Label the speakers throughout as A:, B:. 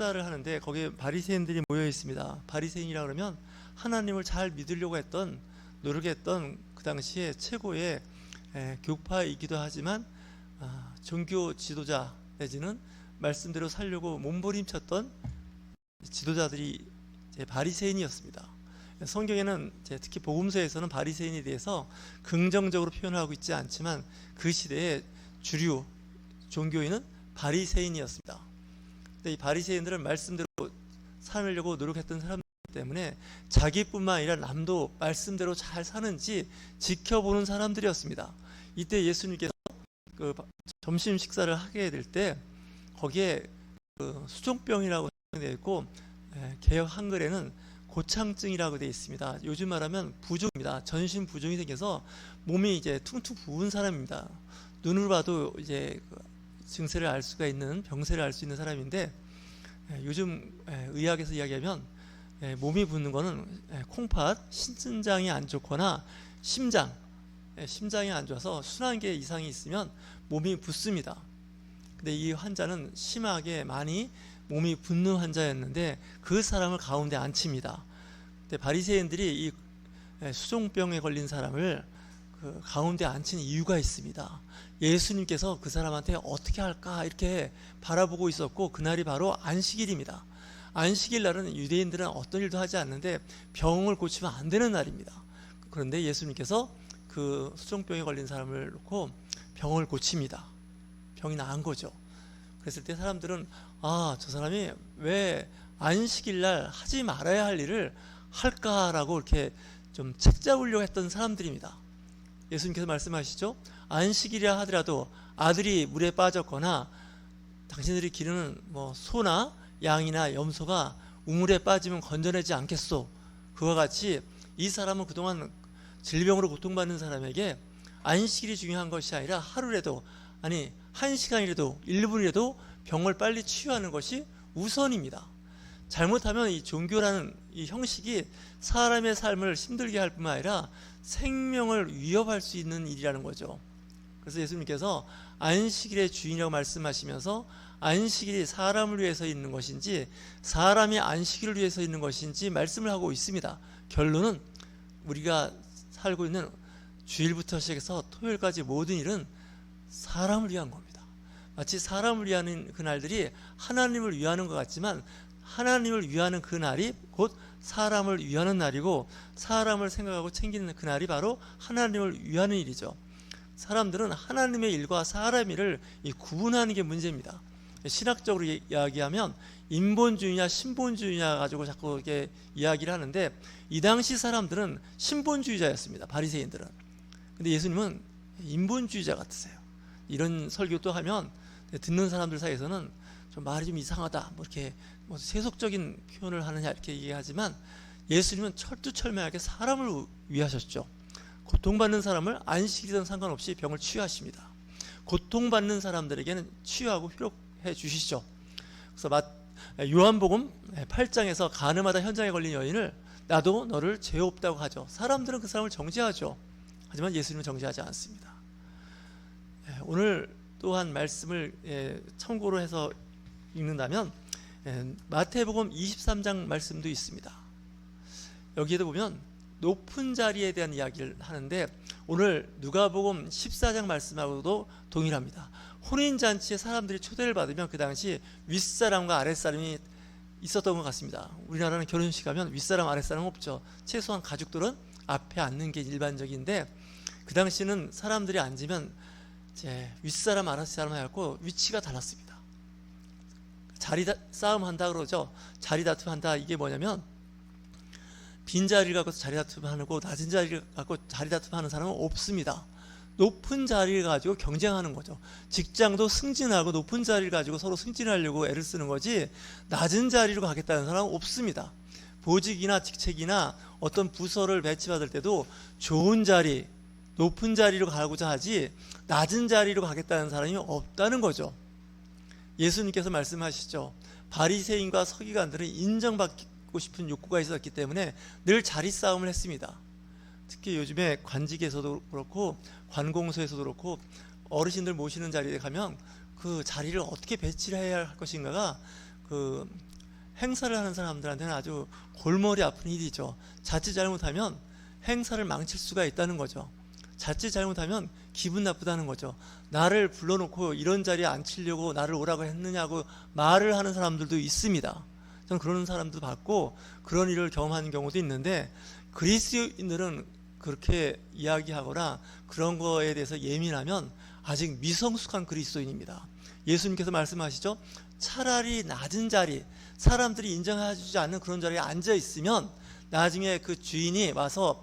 A: 식사를 하는데 거기에 바리새인들이 모여 있습니다. 바리새인이라 그러면 하나님을 잘 믿으려고 했던 노력했던 그 당시에 최고의 에, 교파이기도 하지만 아, 종교 지도자 내지는 말씀대로 살려고 몸부림쳤던 지도자들이 바리새인이었습니다. 성경에는 특히 복음서에서는 바리새인에 대해서 긍정적으로 표현하고 있지 않지만 그 시대의 주류 종교인은 바리새인이었습니다. 근데 이 바리새인들은 말씀대로 살려고 노력했던 사람들 때문에 자기뿐만 아니라 남도 말씀대로 잘 사는지 지켜보는 사람들이었습니다. 이때 예수님께서 그 점심 식사를 하게 될 때 거기에 그 수종병이라고 되어 있고 에, 개혁 한글에는 고창증이라고 되어 있습니다. 요즘 말하면 부종입니다. 전신 부종이 생겨서 몸이 이제 퉁퉁 부은 사람입니다. 눈으로 봐도 이제 그 증세를 알 수가 있는 병세를 알 수 있는 사람인데 에, 요즘 에, 의학에서 이야기하면 에, 몸이 붓는 거는 에, 콩팥, 신장이 안 좋거나 심장, 에, 심장이 안 좋아서 순환계 이상이 있으면 몸이 붓습니다. 근데 이 환자는 심하게 많이 몸이 붓는 환자였는데 그 사람을 가운데 앉힙니다. 근데 바리새인들이 이 에, 수종병에 걸린 사람을 그 가운데 앉힌 이유가 있습니다. 예수님께서 그 사람한테 어떻게 할까 이렇게 바라보고 있었고 그날이 바로 안식일입니다. 안식일 날은 유대인들은 어떤 일도 하지 않는데 병을 고치면 안 되는 날입니다. 그런데 예수님께서 그 수종병에 걸린 사람을 놓고 병을 고칩니다. 병이 나은 거죠. 그랬을 때 사람들은 아, 저 사람이 왜 안식일 날 하지 말아야 할 일을 할까라고 이렇게 좀 책잡으려고 했던 사람들입니다. 예수님께서 말씀하시죠. 안식일이라 하더라도 아들이 물에 빠졌거나 당신들이 기르는 뭐 소나 양이나 염소가 우물에 빠지면 건져내지 않겠소. 그와 같이 이 사람은 그동안 질병으로 고통받는 사람에게 안식일이 중요한 것이 아니라 하루라도 아니 한 시간이라도 1분이라도 병을 빨리 치유하는 것이 우선입니다. 잘못하면 이 종교라는 이 형식이 사람의 삶을 힘들게 할 뿐만 아니라 생명을 위협할 수 있는 일이라는 거죠. 그래서 예수님께서 안식일의 주인이라고 말씀하시면서 안식일이 사람을 위해서 있는 것인지 사람이 안식일을 위해서 있는 것인지 말씀을 하고 있습니다. 결론은 우리가 살고 있는 주일부터 시작해서 토요일까지 모든 일은 사람을 위한 겁니다. 마치 사람을 위하는 그날들이 하나님을 위하는 것 같지만 하나님을 위하는 그날이 곧 사람을 위하는 날이고 사람을 생각하고 챙기는 그날이 바로 하나님을 위하는 일이죠. 사람들은 하나님의 일과 사람 일을 이 구분하는 게 문제입니다. 신학적으로 이- 이야기하면 인본주의냐 신본주의냐 가지고 자꾸 이렇게 이야기를 하는데 이 당시 사람들은 신본주의자였습니다. 바리새인들은. 근데 예수님은 인본주의자 같으세요. 이런 설교 또 하면 듣는 사람들 사이에서는 좀 말이 좀 이상하다. 뭐 이렇게 뭐 세속적인 표현을 하느냐 이렇게 얘기하지만 예수님은 철두철미하게 사람을 위하셨죠. 고통받는 사람을 안식이든 상관없이 병을 치유하십니다. 고통받는 사람들에게는 치유하고 회복해 주시죠. 그래서 마- 요한복음 8장에서 가늠하다 현장에 걸린 여인을 나도 너를 죄 없다고 하죠. 사람들은 그 사람을 정죄하죠. 하지만 예수님은 정죄하지 않습니다. 예, 오늘 또한 말씀을 예, 참고로 해서 읽는다면 예, 마태복음 23장 말씀도 있습니다. 여기에도 보면 높은 자리에 대한 이야기를 하는데 오늘 누가복음 14장 말씀하고도 동일합니다. 혼인 잔치에 사람들이 초대를 받으면 그 당시 윗사람과 아랫사람이 있었던 것 같습니다. 우리나라는 결혼식 가면 윗사람 아랫사람 없죠. 최소한 가족들은 앞에 앉는 게 일반적인데 그 당시는 사람들이 앉으면 이제 윗사람 아랫사람 해갖고 위치가 달랐습니다. 자리 다, 싸움 한다 그러죠. 자리 다툼 한다 이게 뭐냐면 빈 자리를 갖고 자리 다툼하고 낮은 자리를 갖고 자리 다툼하는 사람은 없습니다. 높은 자리를 가지고 경쟁하는 거죠. 직장도 승진하고 높은 자리를 가지고 서로 승진하려고 애를 쓰는 거지 낮은 자리로 가겠다는 사람은 없습니다. 보직이나 직책이나 어떤 부서를 배치받을 때도 좋은 자리, 높은 자리로 가고자 하지 낮은 자리로 가겠다는 사람이 없다는 거죠. 예수님께서 말씀하시죠. 바리새인과 서기관들은 인정받고 싶은 욕구가 있었기 때문에 늘 자리 싸움을 했습니다. 특히 요즘에 관직에서도 그렇고 관공서에서도 그렇고 어르신들 모시는 자리에 가면 그 자리를 어떻게 배치를 해야 할 것인가가 그 행사를 하는 사람들한테는 아주 골머리 아픈 일이죠. 자칫 잘못하면 행사를 망칠 수가 있다는 거죠. 자칫 잘못하면 기분 나쁘다는 거죠. 나를 불러놓고 이런 자리에 앉히려고 나를 오라고 했느냐고 말을 하는 사람들도 있습니다. 저는 그런 사람도 봤고 그런 일을 경험하는 경우도 있는데 그리스인들은 그렇게 이야기하거나 그런 거에 대해서 예민하면 아직 미성숙한 그리스도인입니다. 예수님께서 말씀하시죠. 차라리 낮은 자리, 사람들이 인정해주지 않는 그런 자리에 앉아 있으면 나중에 그 주인이 와서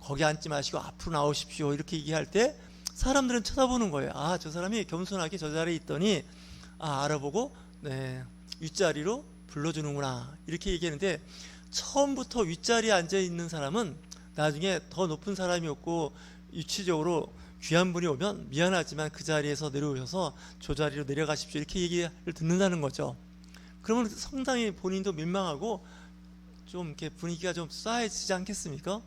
A: 거기 앉지 마시고 앞으로 나오십시오. 이렇게 얘기할 때 사람들은 쳐다보는 거예요. 아, 저 사람이 겸손하게 저 자리에 있더니 아, 알아보고 네, 윗자리로 불러주는구나. 이렇게 얘기하는데 처음부터 윗자리에 앉아 있는 사람은 나중에 더 높은 사람이 없고 유치적으로 귀한 분이 오면 미안하지만 그 자리에서 내려오셔서 저 자리로 내려가십시오. 이렇게 얘기를 듣는다는 거죠. 그러면 상당히 본인도 민망하고 좀 이렇게 분위기가 좀 싸해지지 않겠습니까?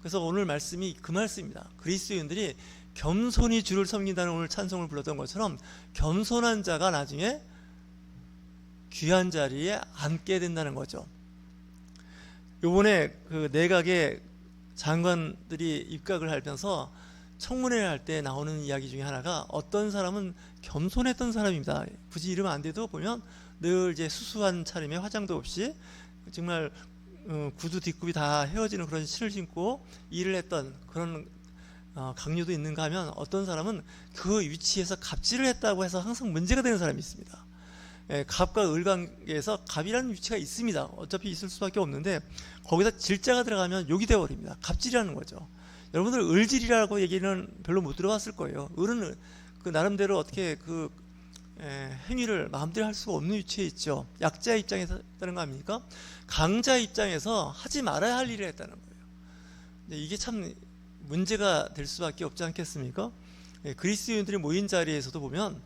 A: 그래서 오늘 말씀이 그 말씀입니다. 그리스도인들이 겸손히 주를 섬긴다는 오늘 찬송을 불렀던 것처럼 겸손한 자가 나중에 귀한 자리에 앉게 된다는 거죠. 요번에 그 내각의 장관들이 입각을 하면서 청문회를 할때 나오는 이야기 중에 하나가 어떤 사람은 겸손했던 사람입니다. 굳이 이러면 안 돼도 보면 늘 이제 수수한 차림에 화장도 없이 정말 어, 구두 뒷굽이 다 헤어지는 그런 신을 신고 일을 했던 그런 어, 강요도 있는가 하면 어떤 사람은 그 위치에서 갑질을 했다고 해서 항상 문제가 되는 사람이 있습니다. 예, 갑과 을 관계에서 갑이라는 위치가 있습니다. 어차피 있을 수밖에 없는데 거기다 질자가 들어가면 욕이 되어버립니다. 갑질이라는 거죠. 여러분들 을질이라고 얘기는 별로 못 들어봤을 거예요. 을은 그 나름대로 어떻게 그 에, 행위를 마음대로 할 수가 없는 위치에 있죠. 약자 입장에서 했다는 거 아닙니까? 강자 입장에서 하지 말아야 할 일을 했다는 거예요. 이게 참 문제가 될 수밖에 없지 않겠습니까? 예, 그리스도인들이 모인 자리에서도 보면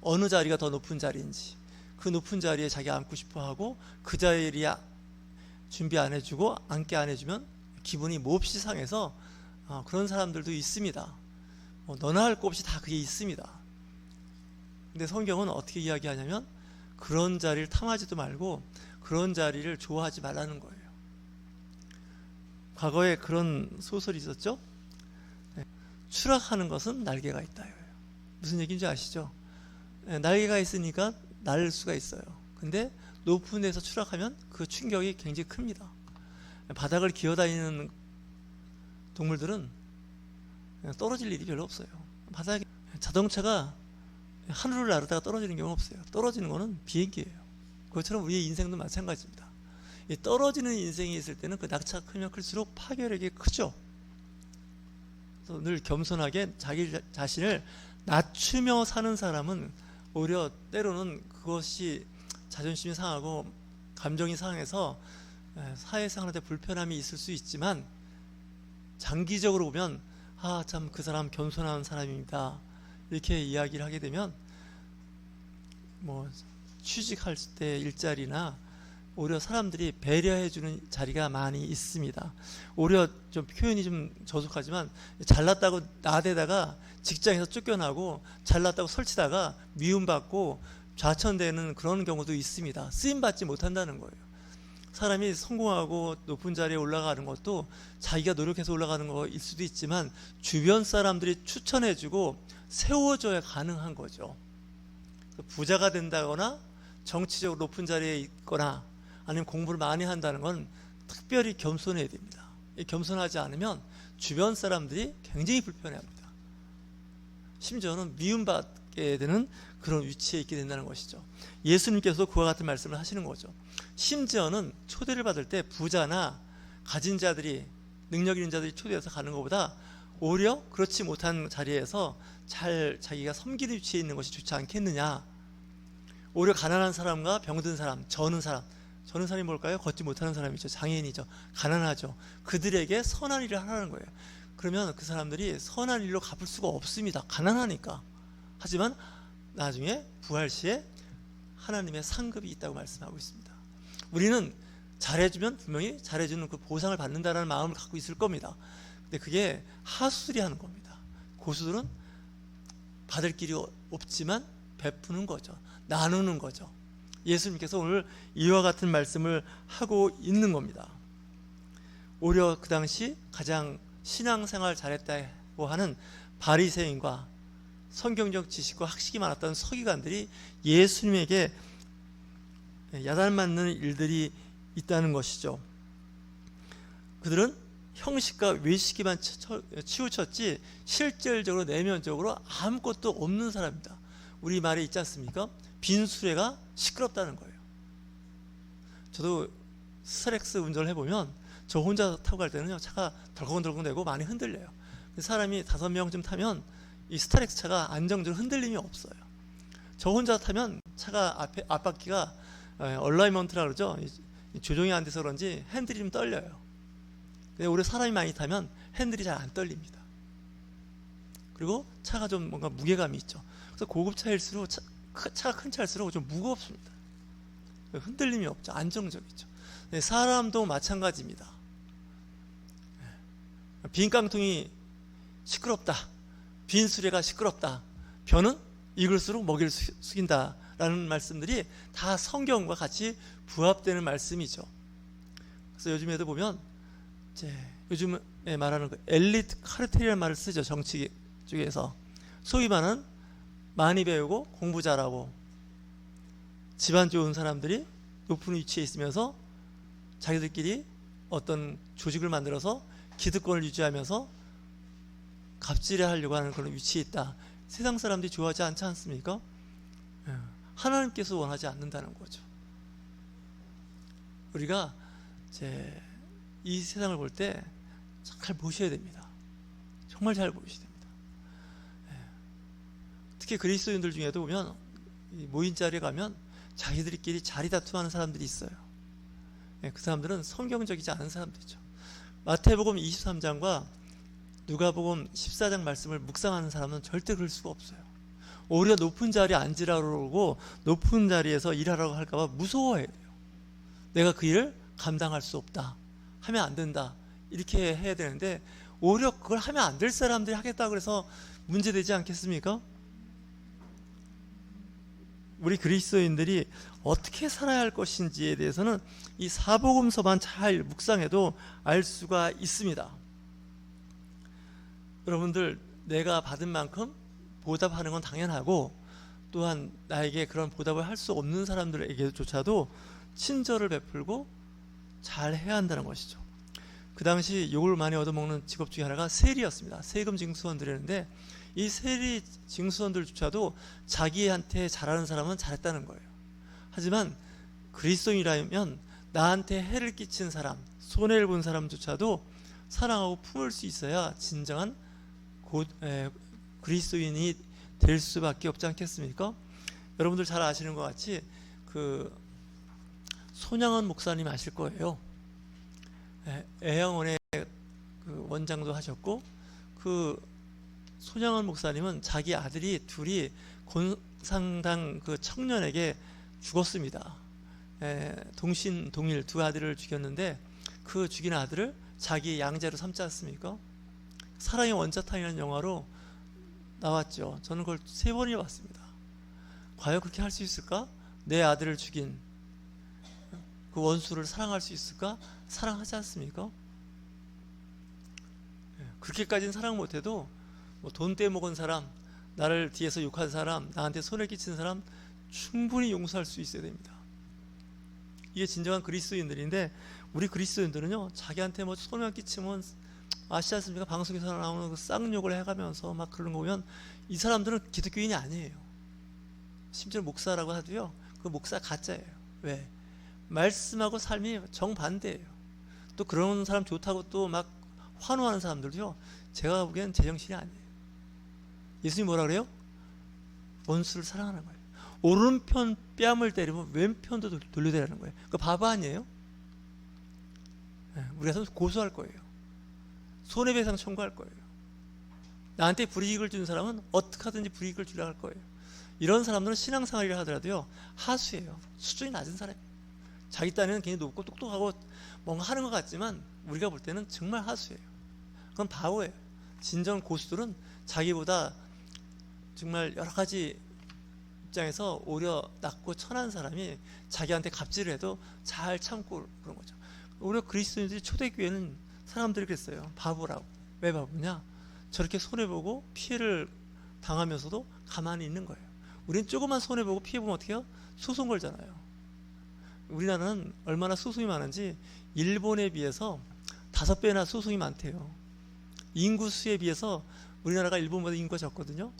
A: 어느 자리가 더 높은 자리인지 그 높은 자리에 자기 앉고 싶어하고 그 자리에 준비 안 해주고 앉게 안 해주면 기분이 몹시 상해서 어, 그런 사람들도 있습니다. 뭐 너나 할 것 없이 다 그게 있습니다. 근데 성경은 어떻게 이야기하냐면 그런 자리를 탐하지도 말고 그런 자리를 좋아하지 말라는 거예요. 과거에 그런 소설이 있었죠. 네. 추락하는 것은 날개가 있다. 무슨 얘기인지 아시죠? 네, 날개가 있으니까 날 수가 있어요. 근데 높은 데서 추락하면 그 충격이 굉장히 큽니다. 바닥을 기어다니는 동물들은 떨어질 일이 별로 없어요. 바닥에 자동차가 하늘을 나르다가 떨어지는 경우는 없어요. 떨어지는 거는 비행기예요. 그것처럼 우리의 인생도 마찬가지입니다. 이 떨어지는 인생이 있을 때는 그 낙차가 크면 클수록 파괴력이 크죠. 그래서 늘 겸손하게 자기 자신을 낮추며 사는 사람은 오히려 때로는 그것이 자존심이 상하고 감정이 상해서 사회생활에 불편함이 있을 수 있지만 장기적으로 보면 아 참 그 사람 겸손한 사람입니다 이렇게 이야기를 하게 되면 뭐 취직할 때 일자리나 오히려 사람들이 배려해 주는 자리가 많이 있습니다. 오히려 좀 표현이 좀 저속하지만 잘났다고 나대다가 직장에서 쫓겨나고 잘났다고 설치다가 미움받고 좌천되는 그런 경우도 있습니다. 쓰임 받지 못한다는 거예요. 사람이 성공하고 높은 자리에 올라가는 것도 자기가 노력해서 올라가는 거일 수도 있지만 주변 사람들이 추천해주고 세워줘야 가능한 거죠. 부자가 된다거나 정치적으로 높은 자리에 있거나 아니면 공부를 많이 한다는 건 특별히 겸손해야 됩니다. 겸손하지 않으면 주변 사람들이 굉장히 불편해합니다. 심지어는 미움받게 되는 그런 위치에 있게 된다는 것이죠. 예수님께서 그와 같은 말씀을 하시는 거죠. 심지어는 초대를 받을 때 부자나 가진 자들이 능력 있는 자들이 초대해서 가는 것보다 오히려 그렇지 못한 자리에서 잘 자기가 섬기는 위치에 있는 것이 좋지 않겠느냐. 오히려 가난한 사람과 병든 사람, 저는 사람, 저는 사람이 뭘까요? 걷지 못하는 사람이죠. 장애인이죠. 가난하죠. 그들에게 선한 일을 하라는 거예요. 그러면 그 사람들이 선한 일로 갚을 수가 없습니다. 가난하니까. 하지만 나중에 부활 시에 하나님의 상급이 있다고 말씀하고 있습니다. 우리는 잘해주면 분명히 잘해주는 그 보상을 받는다는 마음을 갖고 있을 겁니다. 근데 그게 하수들이 하는 겁니다. 고수들은 받을 길이 없지만 베푸는 거죠. 나누는 거죠. 예수님께서 오늘 이와 같은 말씀을 하고 있는 겁니다. 오히려 그 당시 가장 신앙생활 잘했다고 하는 바리새인과 성경적 지식과 학식이 많았던 서기관들이 예수님에게 야단 맞는 일들이 있다는 것이죠. 그들은 형식과 외식에만 치- 치우쳤지 실질적으로 내면적으로 아무것도 없는 사람입니다. 우리 말에 있지 않습니까? 빈 수레가 시끄럽다는 거예요. 저도 스트렉스 운전을 해보면 저 혼자 타고 갈 때는요 차가 덜컹덜컹대고 많이 흔들려요. 사람이 다섯 명쯤 타면 이 스타렉스 차가 안정적으로 흔들림이 없어요. 저 혼자 타면 차가 앞에 앞바퀴가 얼라이먼트라 그러죠. 이 조정이 안 돼서 그런지 핸들이 좀 떨려요. 근데 오히려 사람이 많이 타면 핸들이 잘 안 떨립니다. 그리고 차가 좀 뭔가 무게감이 있죠. 그래서 고급 차일수록 차, 크- 차가 큰 차일수록 좀 무겁습니다. 흔들림이 없죠. 안정적이죠. 네, 사람도 마찬가지입니다. 네. 빈 깡통이 시끄럽다. 빈 수레가 시끄럽다. 변은 익을수록 먹이를 수- 숙인다 라는 말씀들이 다 성경과 같이 부합되는 말씀이죠. 그래서 요즘에도 보면 이제 요즘에 말하는 그 엘리트 카르텔이라는 말을 쓰죠. 정치 쪽에서 소위 말하는 많이 배우고 공부 잘하고 집안 좋은 사람들이 높은 위치에 있으면서 자기들끼리 어떤 조직을 만들어서 기득권을 유지하면서 갑질을 하려고 하는 그런 위치에 있다. 세상 사람들이 좋아하지 않지 않습니까? 예. 하나님께서 원하지 않는다는 거죠. 우리가 이 세상을 볼 때 잘 보셔야 됩니다. 정말 잘 보셔야 됩니다. 예. 특히 그리스도인들 중에도 보면 이 모인 자리에 가면 자기들끼리 자리 다툼하는 사람들이 있어요. 예, 그 사람들은 성경적이지 않은 사람들이죠. 마태복음 23장과 누가복음 14장 말씀을 묵상하는 사람은 절대 그럴 수가 없어요. 오히려 높은 자리에 앉으라고 그러고 높은 자리에서 일하라고 할까봐 무서워해야 돼요. 내가 그 일을 감당할 수 없다. 하면 안 된다. 이렇게 해야 되는데 오히려 그걸 하면 안 될 사람들이 하겠다 그래서 문제되지 않겠습니까? 우리 그리스도인들이 어떻게 살아야 할 것인지에 대해서는 이 사복음서만 잘 묵상해도 알 수가 있습니다. 여러분들 내가 받은 만큼 보답하는 건 당연하고 또한 나에게 그런 보답을 할 수 없는 사람들에게조차도 친절을 베풀고 잘 해야 한다는 것이죠. 그 당시 욕을 많이 얻어먹는 직업 중에 하나가 세리였습니다. 세금 징수원들이었는데 이 세리 징수원들조차도 자기한테 잘하는 사람은 잘했다는 거예요. 하지만 그리스도인이라면 나한테 해를 끼친 사람, 손해를 본 사람조차도 사랑하고 품을 수 있어야 진정한 곧 에, 그리스도인이 될 수밖에 없지 않겠습니까? 여러분들 잘 아시는 것 같이 그 손양원 목사님 아실 거예요. 에, 애영원의 그 원장도 하셨고 그 손양원 목사님은 자기 아들이 둘이 곤상당 그 청년에게 죽었습니다. 에, 동신 동일 두 아들을 죽였는데 그 죽인 아들을 자기 양자로 삼지 않습니까? 사랑의 원자탄이라는 영화로 나왔죠. 저는 그걸 세 번이나 봤습니다. 과연 그렇게 할 수 있을까? 내 아들을 죽인 그 원수를 사랑할 수 있을까? 사랑하지 않습니까? 예, 그렇게까지는 사랑 못해도 뭐 돈 떼먹은 사람, 나를 뒤에서 욕한 사람, 나한테 손해 끼친 사람 충분히 용서할 수 있어야 됩니다. 이게 진정한 그리스도인들인데 우리 그리스도인들은요 자기한테 뭐 손해 끼치면 아시지 않습니까? 방송에서 나오는 그 쌍욕을 해가면서 막 그런 거 보면 이 사람들은 기독교인이 아니에요. 심지어 목사라고 하도요 그 목사 가짜예요. 왜? 말씀하고 삶이 정반대예요. 또 그런 사람 좋다고 또 막 환호하는 사람들도요 제가 보기엔 제정신이 아니에요. 예수님 뭐라 그래요? 원수를 사랑하는 거예요. 오른편 뺨을 때리면 왼편도 돌- 돌려대라는 거예요. 그 바보 아니에요? 예, 우리가 고소할 거예요. 손해배상 청구할 거예요. 나한테 불이익을 준 사람은 어떻게 하든지 불이익을 주려 할 거예요. 이런 사람들은 신앙생활이라 하더라도요 하수예요. 수준이 낮은 사람이에요. 자기 딴에는 굉장히 높고 똑똑하고 뭔가 하는 것 같지만 우리가 볼 때는 정말 하수예요. 그건 바보예요. 진정 고수들은 자기보다 정말 여러 가지 입장에서 오히려 낮고 천한 사람이 자기한테 갑질을 해도 잘 참고 그런 거죠. 오히려 그리스도인들이 초대교회는 사람들이 그랬어요. 바보라고. 왜 바보냐? 저렇게 손해보고 피해를 당하면서도 가만히 있는 거예요. 우리는 조금만 손해보고 피해보면 어떻게 해요? 소송 걸잖아요. 우리나라는 얼마나 소송이 많은지 일본에 비해서 다섯 배나 소송이 많대요. 인구 수에 비해서 우리나라가 일본보다 인구가 적거든요.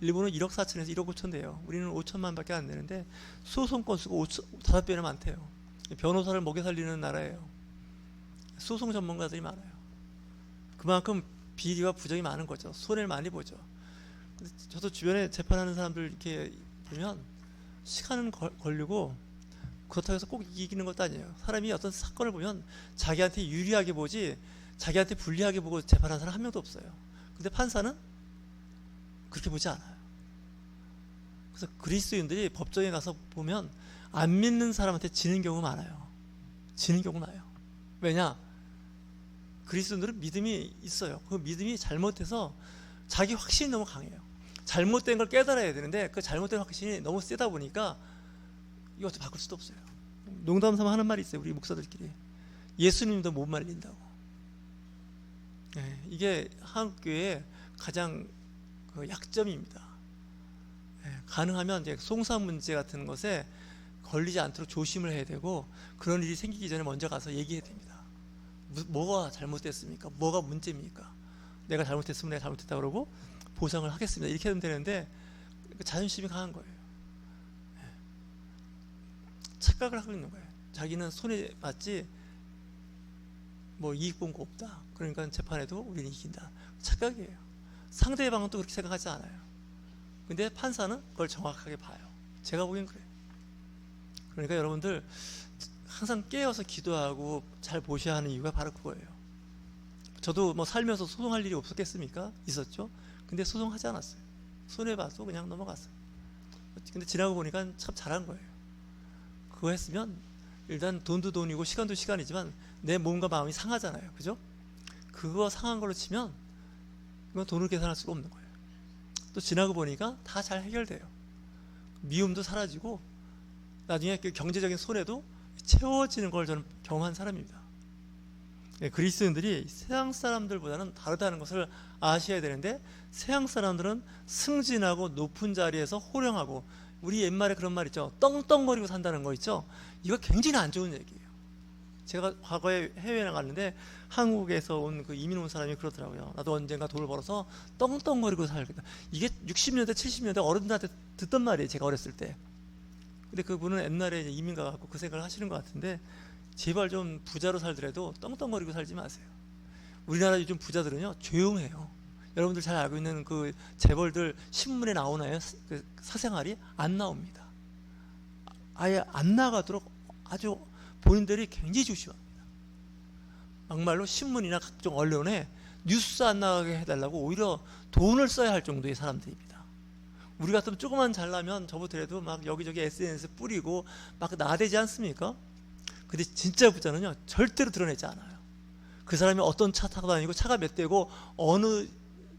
A: 일본은 1억 4천에서 1억 5천 돼요. 우리는 5천만밖에 안 되는데 소송 건수가 5천, 다섯 배나 많대요. 변호사를 먹여 살리는 나라예요. 소송 전문가들이 많아요. 그만큼 비리와 부정이 많은 거죠. 손해를 많이 보죠. 저도 주변에 재판하는 사람들 이렇게 보면 시간은 걸, 걸리고 그렇다고 해서 꼭 이기는 것도 아니에요. 사람이 어떤 사건을 보면 자기한테 유리하게 보지 자기한테 불리하게 보고 재판하는 사람 한 명도 없어요. 근데 판사는 그렇게 보지 않아요. 그래서 그리스도인들이 법정에 가서 보면 안 믿는 사람한테 지는 경우 많아요. 지는 경우 많아요. 왜냐? 그리스도인들은 믿음이 있어요. 그 믿음이 잘못해서 자기 확신이 너무 강해요. 잘못된 걸 깨달아야 되는데 그 잘못된 확신이 너무 세다 보니까 이것도 바꿀 수도 없어요. 농담 삼아 하는 말이 있어요. 우리 목사들끼리. 예수님도 못 말린다고. 네, 이게 한국 교회의 가장 그 약점입니다. 네, 가능하면 이제 송사 문제 같은 것에 걸리지 않도록 조심을 해야 되고 그런 일이 생기기 전에 먼저 가서 얘기해야 됩니다. 무- 뭐가 잘못됐습니까? 뭐가 문제입니까? 내가 잘못했으면 내가 잘못했다 그러고 보상을 하겠습니다. 이렇게 하면 되는데 그 자존심이 강한 거예요. 네. 착각을 하고 있는 거예요. 자기는 손해 봤지 뭐 이익 본 거 없다. 그러니까 재판에도 우리는 이긴다. 착각이에요. 상대방은 또 그렇게 생각하지 않아요. 근데 판사는 그걸 정확하게 봐요. 제가 보기엔 그래요. 그러니까 여러분들 항상 깨어서 기도하고 잘 보셔야 하는 이유가 바로 그거예요. 저도 뭐 살면서 소송할 일이 없었겠습니까? 있었죠. 근데 소송하지 않았어요. 손해봐도 그냥 넘어갔어요. 근데 지나고 보니까 참 잘한 거예요. 그거 했으면 일단 돈도 돈이고 시간도 시간이지만 내 몸과 마음이 상하잖아요. 그죠? 그거 상한 걸로 치면 이건 돈을 계산할 수가 없는 거예요. 또 지나고 보니까 다 잘 해결돼요. 미움도 사라지고 나중에 그 경제적인 손해도 채워지는 걸 저는 경험한 사람입니다. 예, 그리스도인들이 세상 사람들보다는 다르다는 것을 아셔야 되는데 세상 사람들은 승진하고 높은 자리에서 호령하고 우리 옛말에 그런 말 있죠. 떵떵거리고 산다는 거 있죠. 이거 굉장히 안 좋은 얘기예요. 제가 과거에 해외에 나갔는데 한국에서 온 그 이민 온 사람이 그러더라고요. 나도 언젠가 돈을 벌어서 떵떵거리고 살겠다. 이게 60년대, 70년대 어른들한테 듣던 말이에요. 제가 어렸을 때. 근데 그분은 옛날에 이민 가갖고 그 생각을 하시는 것 같은데 제발 좀 부자로 살더라도 떵떵거리고 살지 마세요. 우리나라 요즘 부자들은요 조용해요. 여러분들 잘 알고 있는 그 재벌들 신문에 나오나요? 그 사생활이 안 나옵니다. 아예 안 나가도록 아주 본인들이 굉장히 조심합니다. 막말로 신문이나 각종 언론에 뉴스 안 나가게 해달라고 오히려 돈을 써야 할 정도의 사람들입니다. 우리 같으면 조금만 잘나면 저부터라도 막 여기저기 SNS 뿌리고 막 나대지 않습니까? 근데 진짜 부자는요 절대로 드러내지 않아요. 그 사람이 어떤 차 타고 다니고 차가 몇 대고 어느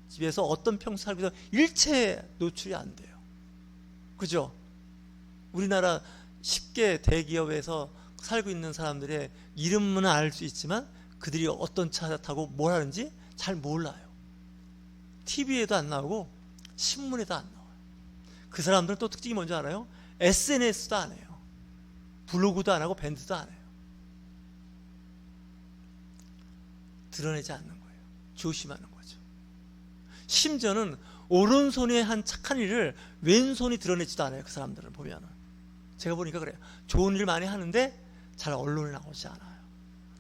A: 집에서 어떤 평수 살고 있어 일체 노출이 안 돼요. 그죠? 우리나라 10개 대기업에서 살고 있는 사람들의 이름은 알 수 있지만 그들이 어떤 차 타고 뭘 하는지 잘 몰라요. TV에도 안 나오고 신문에도 안 나와요. 그 사람들은 또 특징이 뭔지 알아요? SNS도 안 해요. 블로그도 안 하고 밴드도 안 해요. 드러내지 않는 거예요. 조심하는 거죠. 심지어는 오른손에 한 착한 일을 왼손이 드러내지도 않아요. 그 사람들을 보면은. 제가 보니까 그래요. 좋은 일 많이 하는데 잘 언론에 나오지 않아요.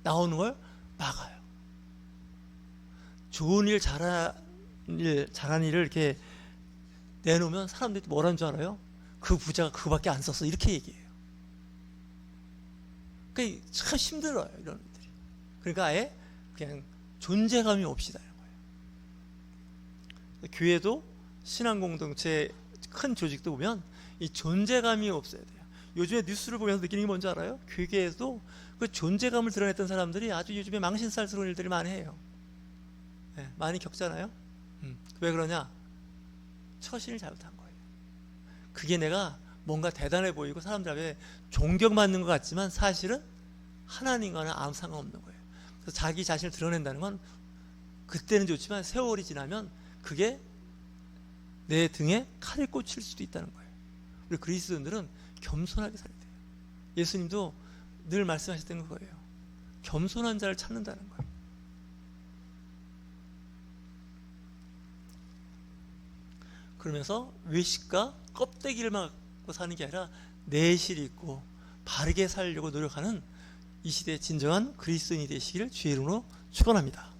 A: 나오는 걸 막아요. 좋은 일 잘한 일 잘한 일을 이렇게 내놓으면 사람들이 뭐라는 줄 알아요? 그 부자가 그거밖에 안 썼어 이렇게 얘기해요. 그러니까 참 힘들어요 이런 일들이. 그러니까 아예 그냥 존재감이 거예요. 교회도 신앙 공동체 큰 조직도 보면 이 존재감이 없어야 돼요. 요즘에 뉴스를 보면서 느끼는 게 뭔지 알아요? 교계에도 그 존재감을 드러냈던 사람들이 아주 요즘에 망신살스러운 일들이 많이 해요. 네, 많이 겪잖아요. 음, 왜 그러냐? 처신을 잘못한 거예요. 그게 내가 뭔가 대단해 보이고 사람들 앞에 존경받는 것 같지만 사실은 하나님과는 아무 상관없는 거예요. 그래서 자기 자신을 드러낸다는 건 그때는 좋지만 세월이 지나면 그게 내 등에 칼을 꽂힐 수도 있다는 거예요. 우리 그리스도인들은 겸손하게 살아야 돼요. 예수님도 늘 말씀하셨던 거예요. 겸손한 자를 찾는다는 거예요. 그러면서 외식과 껍데기를 막고 사는 게 아니라 내실이 있고 바르게 살려고 노력하는 이 시대의 진정한 그리스도인이 되시기를 주의 이름으로 축원합니다.